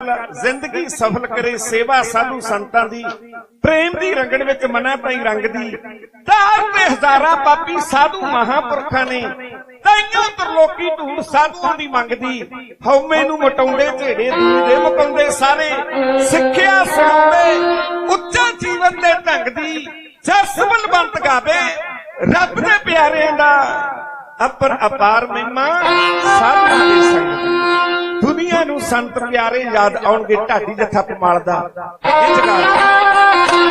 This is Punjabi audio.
ਜ਼ਿੰਦਗੀ ਸਫਲ ਕਰੇ, ਸੇਵਾ ਸਾਧੂ ਸੰਤਾਂ ਦੀ। ਪ੍ਰੇਮ ਦੀ ਰੰਗਣ ਵਿੱਚ ਮਨਾ ਪਈ ਰੰਗ ਦੀ। ਤਾਰ ਤੇ ਹਜ਼ਾਰਾਂ ਪਾਪੀ ਸਾਧੂ ਮਹਾਪੁਰਖਾਂ ਨੇ, ਤਾਈਆਂ ਤਰਲੋਕੀ ਢੂੜ ਸਾਧੂਆਂ ਦੀ ਮੰਗਦੀ ਹਉਮੈ ਨੂੰ ਮਟਾਉਂਦੇ ਝੇੜੇ ਦੂਜੇ ਮੁਕਾਉਂਦੇ ਸਾਰੇ। ਸਿੱਖਿਆ ਸੁਣਾਉਂਦੇ ਉੱਚਾ ਜੀਵਨ ਦੇ ਢੰਗ ਦੀ। ਜਸ ਬਲਵੰਤ ਗਾਵੇ, ਰੱਬ ਦੇ ਪਿਆਰਿਆਂ ਦਾ ਅਪਰ ਅਪਾਰ ਮਹਿਮਾ, ਸਾਧੂਆਂ ਦੀ ਦੁਨੀਆ ਸੰਤ ਪਿਆਰੇ ਯਾਦ ਆਉਣਗੇ ਢਾਡੀ ਜੱਥਾ ਪਮਾਲ ਦਾ ਇਹ ਜਗਾ